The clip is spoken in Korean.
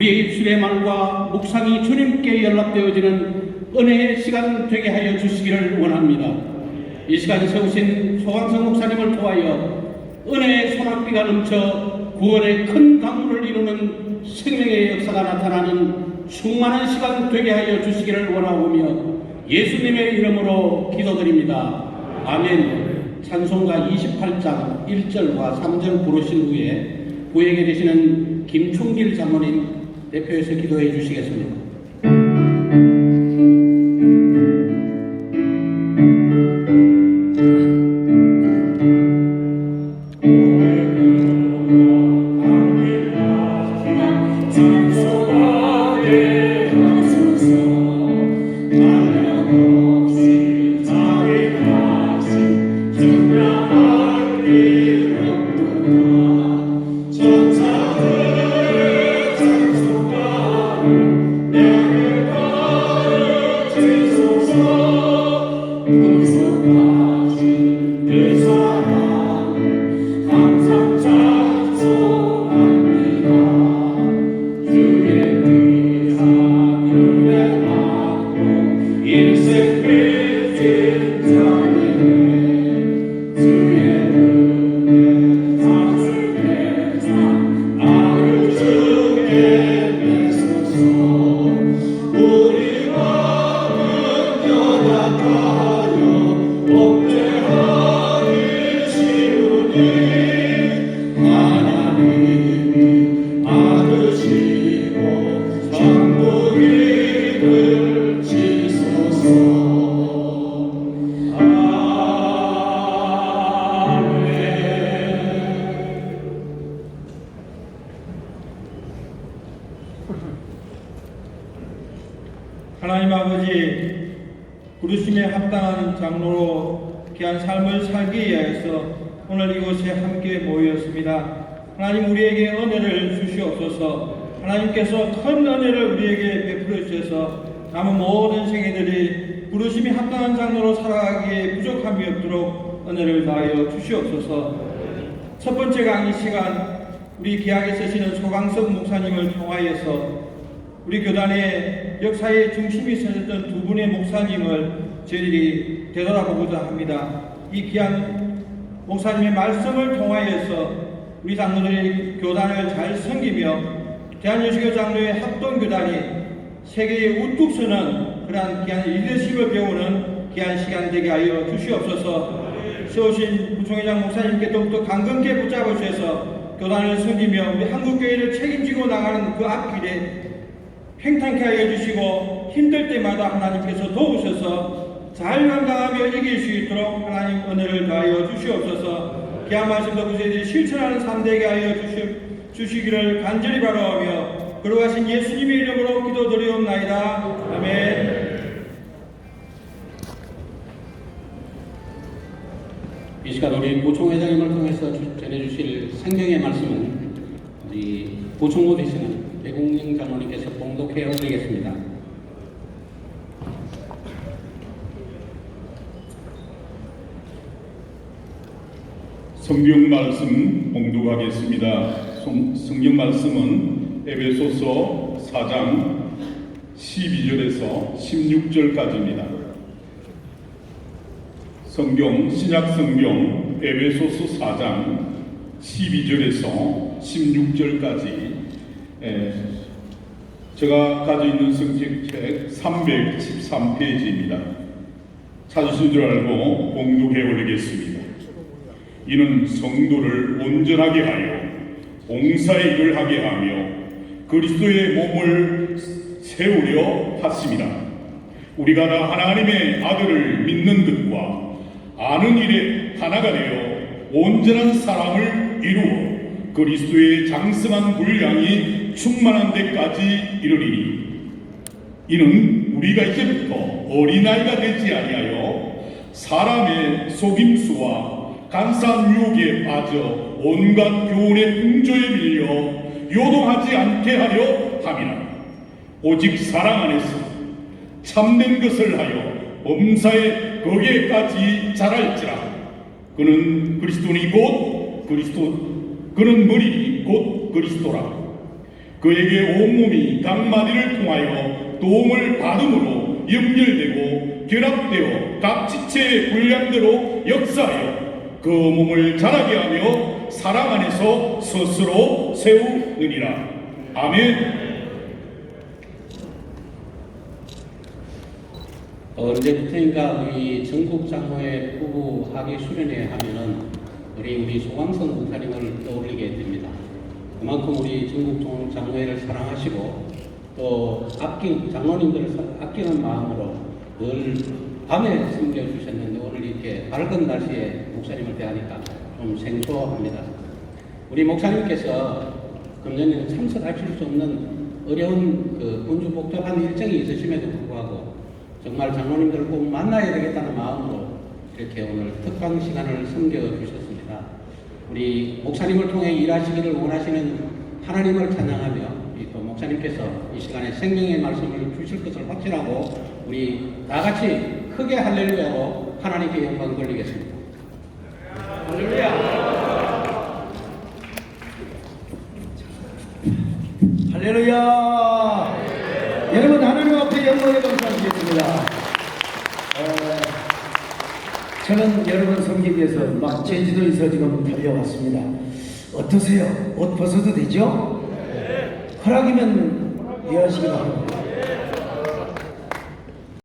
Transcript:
우리의 입술의 말과 묵상이 주님께 연락되어지는 은혜의 시간 되게 하여 주시기를 원합니다. 이 시간 세우신 소강성 목사님을 통하여 은혜의 소낙비가 넘쳐 구원의 큰 강물을 이루는 생명의 역사가 나타나는 충만한 시간 되게 하여 주시기를 원하오며 예수님의 이름으로 기도드립니다. 아멘. 찬송가 28장 1절과 3절 부르신 후에 구에게 되시는 김충길 장로님 대표해서 기도해 주시겠습니다. 아버지 부르심에 합당한 장로로 귀한 삶을 살기 위하여서 오늘 이곳에 함께 모였습니다. 하나님 우리에게 은혜를 주시옵소서. 하나님께서 큰 은혜를 우리에게 베풀어 주셔서 남은 모든 생애들이 부르심이 합당한 장로로 살아가기에 부족함이 없도록 은혜를 다하여 주시옵소서. 첫 번째 강의 시간 우리 기약에 쓰시는 소강석 목사님을 통하여서 우리 교단의 역사의 중심이 서셨던 두 분의 목사님을 저희들이 되돌아보고자 합니다. 이 귀한 목사님의 말씀을 통하여서 우리 장로들이 교단을 잘 섬기며 대한여시교 장로의 합동교단이 세계에 우뚝 서는 그러한 귀한 리더십을 배우는 귀한 시간 되게 하여 주시옵소서 세우신 부총회장 목사님께 더욱더 강건케 붙잡아 주셔서 교단을 섬기며 우리 한국교회를 책임지고 나가는 그 앞길에 팽탄케 하여 주시고 힘들 때마다 하나님께서 도우셔서 잘 감당하며 이길 수 있도록 하나님 은혜를 다하여 주시옵소서. 말씀도 구세들이 실천하는 삶 되게 하여 주시, 주시 기를 간절히 바라오며 그러하신 예수님의 이름으로 기도드리옵나이다. 아멘. 이 시간 우리 보총 회장님을 통해서 주- 전해주실 생명의 말씀은 우리 보총고 되시는 대국령 장로님께서 봉독해 올리겠습니다. 성경 말씀 봉독하겠습니다. 성- 성경 말씀은 에베소서 4장 12절에서 16절까지입니다. 성경 신약 성경 에베소서 4장 12절에서 16절까지 에, 제가 가지고 있는 성경책 313페이지입니다. 찾으신 줄 알고 봉독해 올리겠습니다. 이는 성도를 온전하게 하여 봉사의 일을 하게 하며 그리스도의 몸을 세우려 하십니다. 우리가 다 하나님의 아들을 믿는 것과 아는 일에 하나가 되어 온전한 사랑을 이루어 그리스도의 장성한 분량이 충만한 데까지 이르리니 이는 우리가 이제부터 어린아이가 되지 아니하여 사람의 속임수와 간사한 유혹에 빠져 온갖 교훈의 풍조에 밀려 요동하지 않게 하려 함이라. 오직 사랑 안에서 참된 것을 하여 범사의 거기에까지 자랄지라. 그는 그리스도니 곧 그리스도 그는 머리 곧 그리스도라 그에게 온몸이 각 마디를 통하여 도움을 받음으로 연결되고 결합되어 각 지체의 분량대로 역사하여 그 몸을 자라게 하며 사랑 안에서 스스로 세우느니라. 아멘. 어, 언제부터인가 이 전국 장로회 부부 학위 수련회 하면은 우리 우리 소광성 목사님을 떠올리게 됩니다. 그만큼 우리 전국 장로회를 사랑하시고 또 아낀 장로님들을 사- 아끼는 마음으로 늘 밤에 섬겨주셨는데 오늘 이렇게 밝은 날씨에 목사님을 대하니까 좀 생소합니다. 우리 목사님께서 금년에는 참석하실 수 없는 어려운 그 군주 복잡한 일정이 있으심에도 불구하고 정말 장로님들을 꼭 만나야 되겠다는 마음으로 이렇게 오늘 특강 시간을 섬겨주셨습니다. 우리 목사님을 통해 일하시기를 원하시는 하나님을 찬양하며 또 목사님께서 이 시간에 생명의 말씀을 주실 것을 확신하고 우리 다 같이 크게 할렐루야로 하나님께 영광 돌리겠습니다. 할렐루야! 여러분 하나님 앞에 영광을 감사드리겠습니다. 어, 저는 여러분 섬기기 위해서 막 제주도에서 지금 달려왔습니다. 어떠세요? 옷 벗어도 되죠? 허락이면 이해하시기 바랍니다.